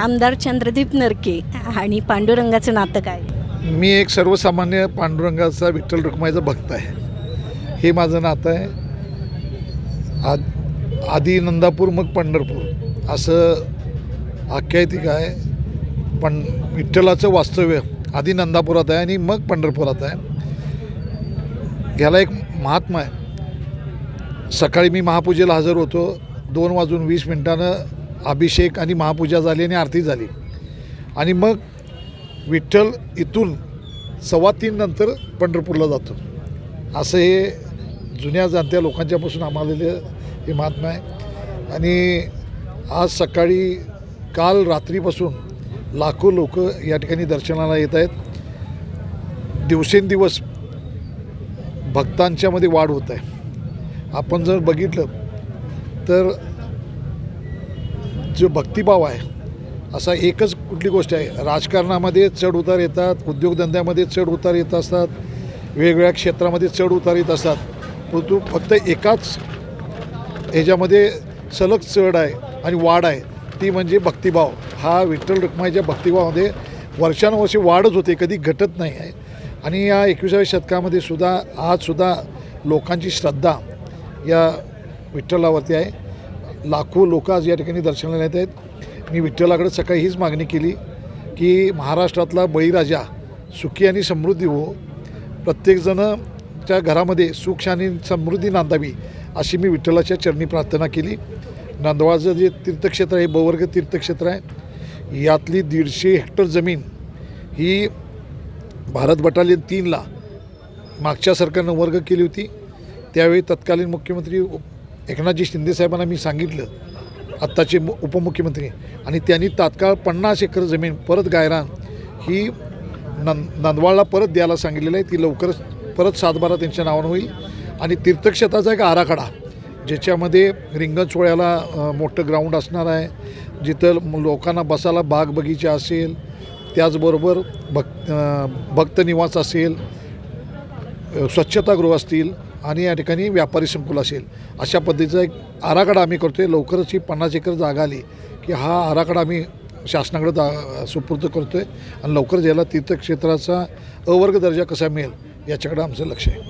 आमदार चंद्रदीप नरके आणि पांडुरंगाचं नातं काय? मी एक सर्वसामान्य पांडुरंगाचा विठ्ठल रुक्माईचा भक्त आहे. हे माझं नातं आहे. आद आधी नंदापूर मग पंढरपूर. असं आख्यायिक आहे. पण विठ्ठलाचं वास्तव्य आधी नंदापुरात आहे आणि मग पंढरपुरात आहे. ह्याला एक महात्मा आहे. सकाळी मी महापूजेला हजर होतो. दोन वाजून वीस मिनटानं अभिषेक आणि महापूजा झाली आणि आरती झाली. आणि मग विठ्ठल इथून सव्वा तीन नंतर पंढरपूरला जातो. असं हे जुन्या जाणत्या लोकांच्यापासून आम्हाला हे महात्मा आहे. आणि आज सकाळी काल रात्रीपासून लाखो लोक या ठिकाणी दर्शनाला येत आहेत. दिवसेंदिवस भक्तांच्यामध्ये वाढ होत आहे. आपण जर बघितलं तर जो भक्तिभाव आहे असा एकच कुठली गोष्ट आहे राजकारणामध्ये चढ उतार येतात उद्योगधंद्यामध्ये चढ उतार येत असतात वेगवेगळ्या क्षेत्रामध्ये चढ उतार येत असतात परंतु फक्त एकाच ह्याच्यामध्ये सलग चढ आहे आणि वाढ आहे ती म्हणजे भक्तिभाव. हा विठ्ठल रुक्माईच्या भक्तिभावामध्ये वर्षानुवर्षे वाढच होते कधी घटत नाही आहे. आणि या एकविसाव्या शतकामध्ये सुद्धा आजसुद्धा लोकांची श्रद्धा या विठ्ठलावरती आहे. लाखो लोक आज या ठिकाणी दर्शनाला येत आहेत. मी विठ्ठलाकडे सकाळी हीच मागणी केली की महाराष्ट्रातला बळीराजा सुखी आणि समृद्धी हो. प्रत्येकजणच्या घरामध्ये सुख आणि समृद्धी नांदावी अशी मी विठ्ठलाच्या चरणी प्रार्थना केली. नांदवाळचं जे तीर्थक्षेत्र आहे बवर्ग तीर्थक्षेत्र आहे यातली दीडशे हेक्टर जमीन ही भारत बटालियन तीनला मागच्या सरकारनं वर्ग केली होती. त्यावेळी तत्कालीन मुख्यमंत्री एकनाथजी शिंदेसाहेबांना मी सांगितलं आत्ताचे मु- उपमुख्यमंत्री आणि त्यांनी तात्काळ पन्नास एकर जमीन परत गायरान ही नं नंदवाळला परत द्यायला सांगितलेलं आहे ती लवकरच परत सातबारा त्यांच्या नावानं होईल. आणि तीर्थक्षेत्राचा एक आराखडा ज्याच्यामध्ये रिंगण सोहळ्याला मोठं ग्राउंड असणार आहे. जिथं लोकांना बसायला बाग बगीचा असेल त्याचबरोबर भक्त भक्तनिवास असेल स्वच्छतागृह असतील आणि या ठिकाणी व्यापारी संकुल असेल. अशा पद्धतीचा एक आराखडा आम्ही करतो आहे लवकरच ही पन्नास एकर जागा आली की हा आराखडा आम्ही शासनाकडे दा सुपूर्द करतो आहे आणि लवकरच याला तीर्थक्षेत्राचा अवर्ग दर्जा कसा मिळेल याच्याकडे आमचं लक्ष आहे.